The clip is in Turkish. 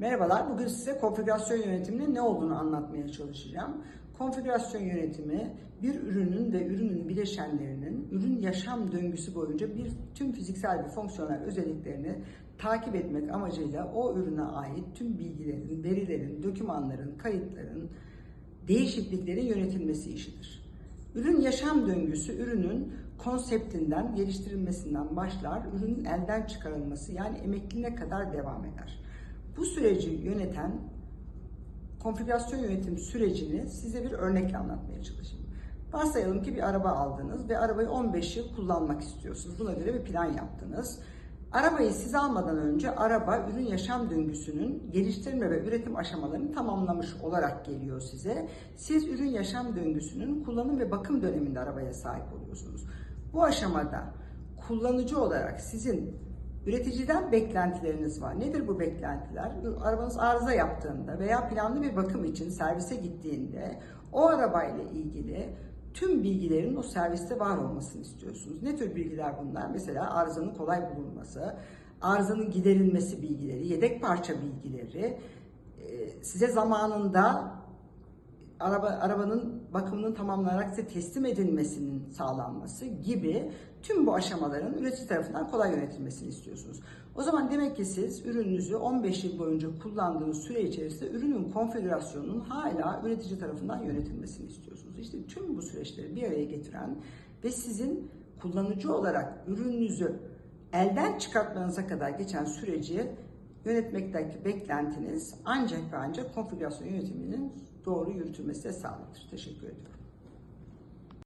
Merhabalar, bugün size konfigürasyon yönetiminin ne olduğunu anlatmaya çalışacağım. Konfigürasyon yönetimi bir ürünün ve ürünün bileşenlerinin ürün yaşam döngüsü boyunca bir tüm fiziksel ve fonksiyonel özelliklerini takip etmek amacıyla o ürüne ait tüm bilgilerin, verilerin, dokümanların, kayıtların, değişikliklerin yönetilmesi işidir. Ürün yaşam döngüsü ürünün konseptinden, geliştirilmesinden başlar, ürünün elden çıkarılması yani emekliliğine kadar devam eder. Bu süreci yöneten konfigürasyon yönetim sürecini size bir örnekle anlatmaya çalışayım. Varsayalım ki bir araba aldınız ve arabayı 15 yıl kullanmak istiyorsunuz. Buna göre bir plan yaptınız. Arabayı siz almadan önce araba ürün yaşam döngüsünün geliştirme ve üretim aşamalarını tamamlamış olarak geliyor size. Siz ürün yaşam döngüsünün kullanım ve bakım döneminde arabaya sahip oluyorsunuz. Bu aşamada kullanıcı olarak sizin üreticiden beklentileriniz var. Nedir bu beklentiler? Arabanız arıza yaptığında veya planlı bir bakım için servise gittiğinde o arabayla ilgili tüm bilgilerin o serviste var olmasını istiyorsunuz. Ne tür bilgiler bunlar? Mesela arızanın kolay bulunması, arızanın giderilmesi bilgileri, yedek parça bilgileri, e, size zamanında araba arabanın bakımının tamamlanarak size teslim edilmesinin sağlanması gibi tüm bu aşamaların üretici tarafından kolay yönetilmesini istiyorsunuz. O zaman demek ki siz ürününüzü 15 yıl boyunca kullandığınız süre içerisinde ürünün konfigürasyonunun hala üretici tarafından yönetilmesini istiyorsunuz. İşte tüm bu süreçleri bir araya getiren ve sizin kullanıcı olarak ürününüzü elden çıkartmanıza kadar geçen süreci yönetmekteki beklentiniz ancak ve ancak konfigürasyon yönetiminin doğru yürütülmesi sağlanır. Teşekkür ediyorum.